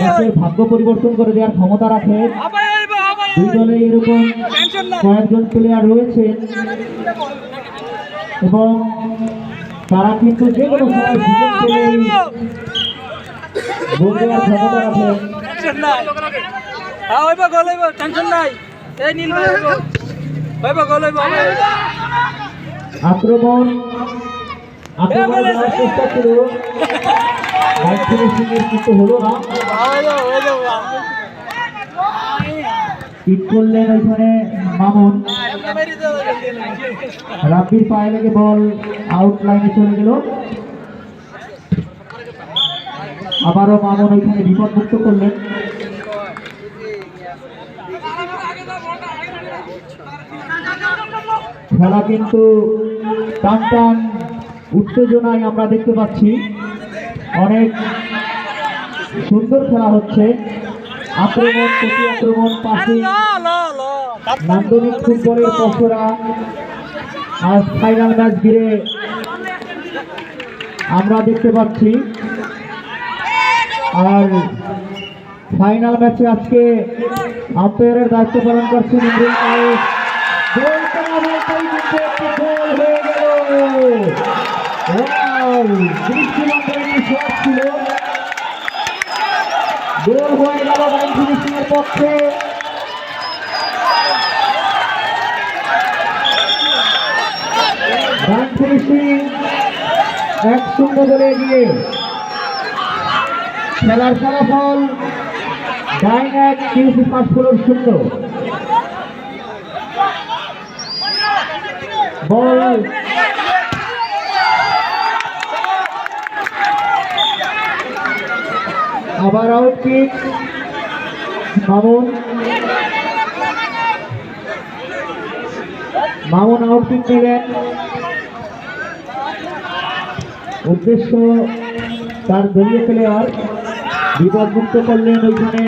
ম্যাচের ভাগ্য পরিবর্তন করে দেওয়ার ক্ষমতা রাখে। দুই দলে এরকম কয়েকজন প্লেয়ার রয়েছে। এবং তারা কিন্তু যে কোনো সময় সুযোগ আবার গোল দেওয়ার ক্ষমতা রাখে। হ্যাঁ গোল হইবো টেনশন নাই। এই নীল ভাই হইবো। হইবো গোল হইবো আক্রমণ আক্রমণ চেষ্টা ছিল হিট করলেন ওইখানে মামুন। রাব্বির পায়ে লেগে বল আউট লাইনে চলে গেল। আবারও মামুন ওইখানে বিপদমুক্ত করলেন। খেলা কিন্তু টান টান, উত্তেজনায় আমরা দেখতে পাচ্ছি। অনেক সুন্দর খেলা হচ্ছে। আক্রমণ, প্রতি আক্রমণ পাশে। নান্দনিক ফুটবলের পশরা আজ ফাইনাল ম্যাচ ঘিরে আমরা দেখতে পাচ্ছি। আর ফাইনাল ম্যাচে আজকে আম্পায়ারের দায়িত্ব পালন করছেন শট ছিল গোল হয়ে গেল এর পক্ষে এক শূন্য গোলে এগিয়ে খেলার ফলাফল ডাইন এক কিউসি পাঁচ ফোর শূন্য বল আবার out kick Mamun? Mamun out kick নিলেন উদ্দেশ্য তার দলীয় প্লেয়ার বিপদমুক্ত করলেন ওইখানে।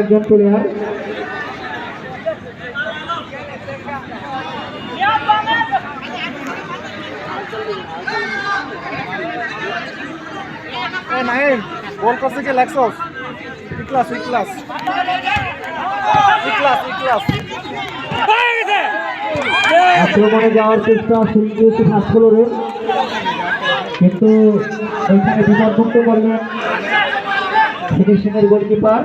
একজন প্লেয়ার এ নাইম বল করছে কে লাগছস ই ক্লাস ই ক্লাস ই ক্লাস ই ক্লাস হয়ে গেছে। আক্রমণে যাওয়ার চেষ্টা সুইংস ফাস্ট ফ্লোরের কিন্তু ওইখানে বিপদমুক্ত করলেন ফিনিশিং এর গোলকিপার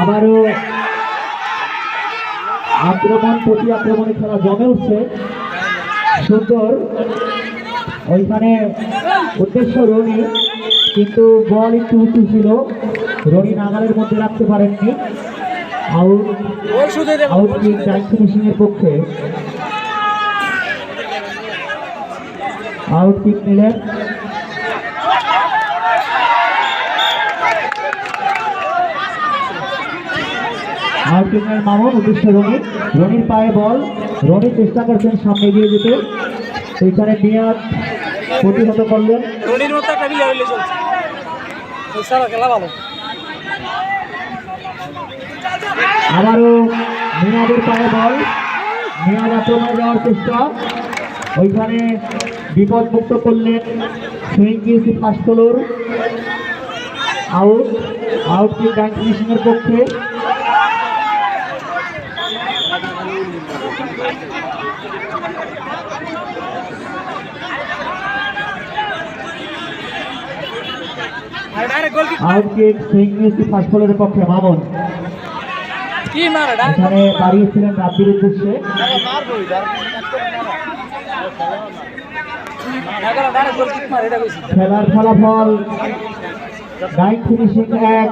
আবারও আক্রমণ প্রতি আক্রমণে খেলা জমে উঠছে। সুন্দর। ওইখানে উদ্দেশ্য রনি, কিন্তু বল একটু উঁচু ছিল। রনি নাগালের মধ্যে রাখতে পারেননি। পক্ষে? আউট কিক নিলেন। আউট কিক নিলেন মামুন, উদ্দেশ্য রনি। রনির পায়ে বল। রনি চেষ্টা করছেন সামনে এগিয়ে যেতে। সেইখানে নিয়াদ প্রতিহত করলেন। ধোনির মতো একটা চলছে। সারা খেলা ভালো। আবারও মিয়াদের পায়ে বল। মিয়াদ আক্রমণে যাওয়ার চেষ্টা। ওইখানে বিপদমুক্ত করলেন সুইং ফার্স্ট আউট। আউট কি ব্যাংক ফিনিশিং পক্ষে? আর ডাইরেক্ট গোল কি আউট সুইং গিয়েছে ফার্স্ট ফ্লোরের পক্ষে মামুন। এখানে দাঁড়িয়েছিলেন রাব্বির উদ্দেশ্যে। খেলার ফলাফল ফিনিশিং এক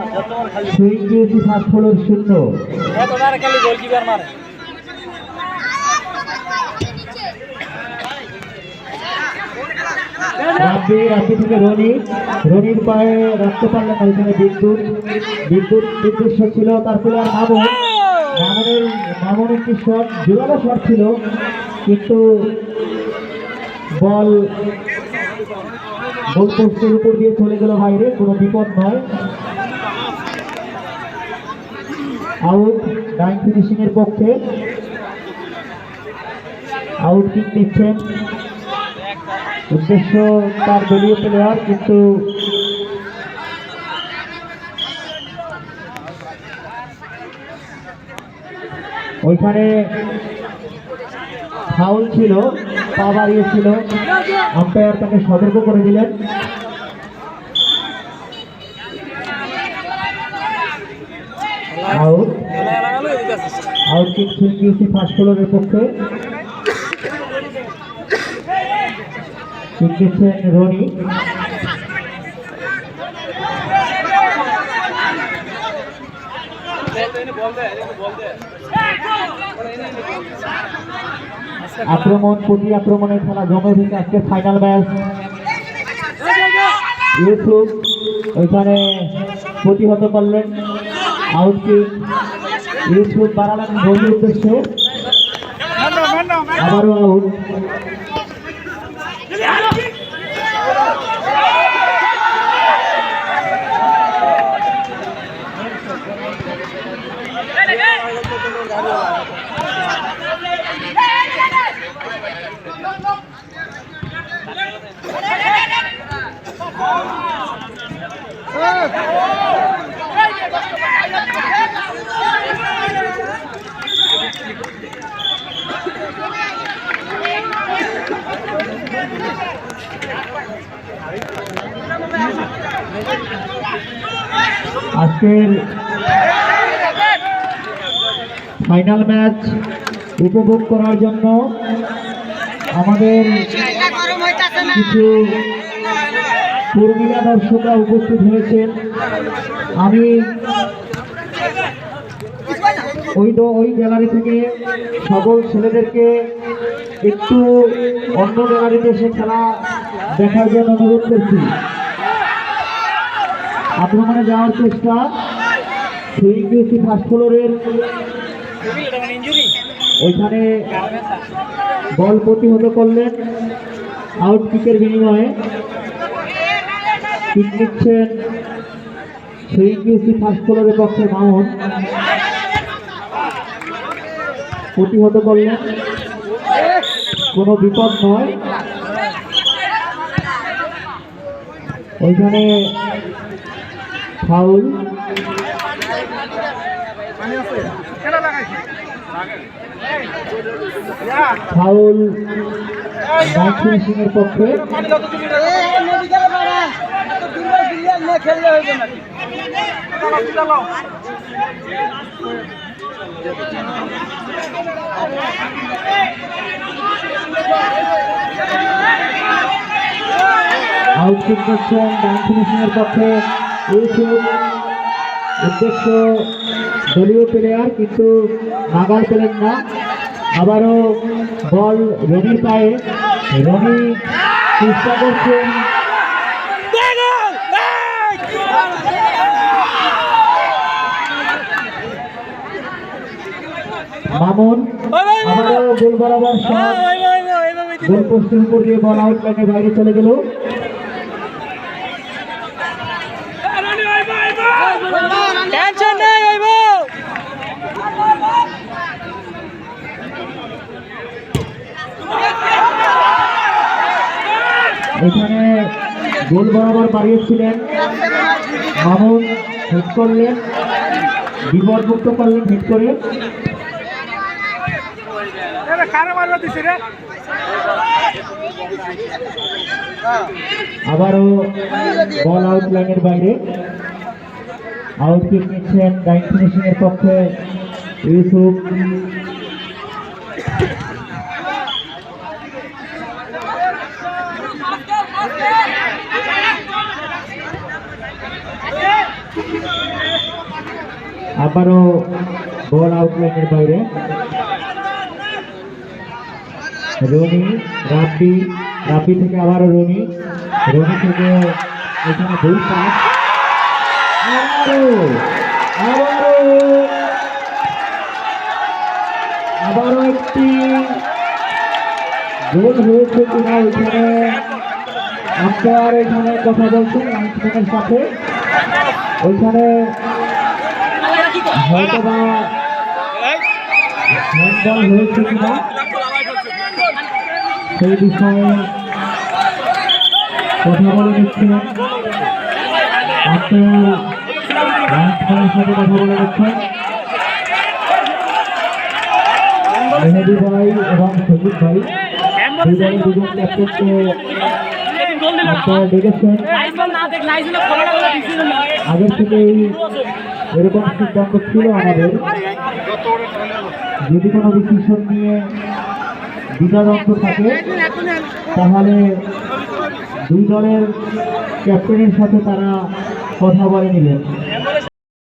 সুইং ফার্স্ট শূন্য। মারে। রাব্বি রাব্বি থেকে রনি, রনির পায়ে রাখতে পারলেন ওইখানে বিদ্যুৎ। বিদ্যুৎ নির্দিষ্ট ছিল, তার প্লেয়ার মামুন। মামুনের মামুন একটি শট জোরালো শট ছিল, কিন্তু বল গোল উপর দিয়ে চলে গেল বাইরে, কোনো বিপদ নয়। আউট, ডাইন ফিনিশিং এর পক্ষে। আউট কিক নিচ্ছেন। উদ্দেশ্য তার দলীয় প্লেয়ার কিন্তু ওইখানে ফাউল ছিল পা বাড়িয়েছিল আম্পায়ার তাকে সতর্ক করে দিলেন। আউট আউট কিন্তু ফার্স্ট বোলারের পক্ষে। দিচ্ছেন রনি? আক্রমণ প্রতি আক্রমণের খেলা জমে উঠেছে আজকে ফাইনাল ম্যাচ ইউসুফ ওইখানে প্রতিহত করলেন। আউট ইউসুফ বাড়ালেন উদ্দেশ্যে। আবারও আউট আজকের ফাইনাল ম্যাচ উপভোগ করার জন্য আমাদের কিছু কর্মীরা দর্শকরা উপস্থিত হয়েছেন। আমি ওই ওই গ্যালারি থেকে সকল ছেলেদেরকে একটু অন্য গ্যালারিতে এসে খেলা দেখার জন্য অনুরোধ করছি। আক্রমণে যাওয়ার চেষ্টা, সুইং দিয়েছি ফার্স্ট ফ্লোরের ওইখানে বল প্রতিহত করলেন। আউট কিকের বিনিময়ে কিক নিচ্ছেন সুইং দিয়েছি ফার্স্ট ফ্লোরের পক্ষে মামুন। প্রতিহত করলেন। কোনো বিপদ নয়। ওইখানে ফাউল। ফাউল সিং এর পক্ষে। এর পক্ষে উদ্দেশ্য দলীয় প্লেয়ার কিন্তু নাগাল পেলেন না আবারও বল রনির পায়ে রনি চেষ্টা করছেন মামুন আবারও গোল বরাবর গোল পোস্টের উপর দিয়ে বল আউট লাইনের বাইরে চলে গেল এখানে গোল বরাবর বাড়িয়েছিলেন মামুন হেড করলেন বিপদমুক্ত করলেন হেড করে আবারও বল আউট লাইনের বাইরে। আউট কিক নিচ্ছেন পক্ষে ইউসুফ। আবারও বল আউট লাইনের বাইরে। রনি রাব্বি রাব্বি থেকে আবারও রনি। রনি থেকে এখানে দুই পাস। আবারও আবারও। আবারও একটি গোল হয়েছে কিনা এখানে? আম্পায়ার এখানে কথা বলছেন লাইনম্যানের সাথে। ওইখানে হয়তো বা হয়েছে কিনা? সেই বিষয়ে কথা বলে নিচ্ছেন। আপনার সাথে কথা বলে নিচ্ছেন। মেহেদি ভাই এবং সজিব ভাই দুজনে দুজন ক্যাপ্টেনকে আগের থেকেই এরকম সিদ্ধান্ত ছিল আমাদের। যদি কোনো ডিসিশন নিয়ে দ্বিধাদ্বন্দ্ব থাকে তাহলে দুই দলের ক্যাপ্টেনের সাথে তারা কথা বলে নেবেন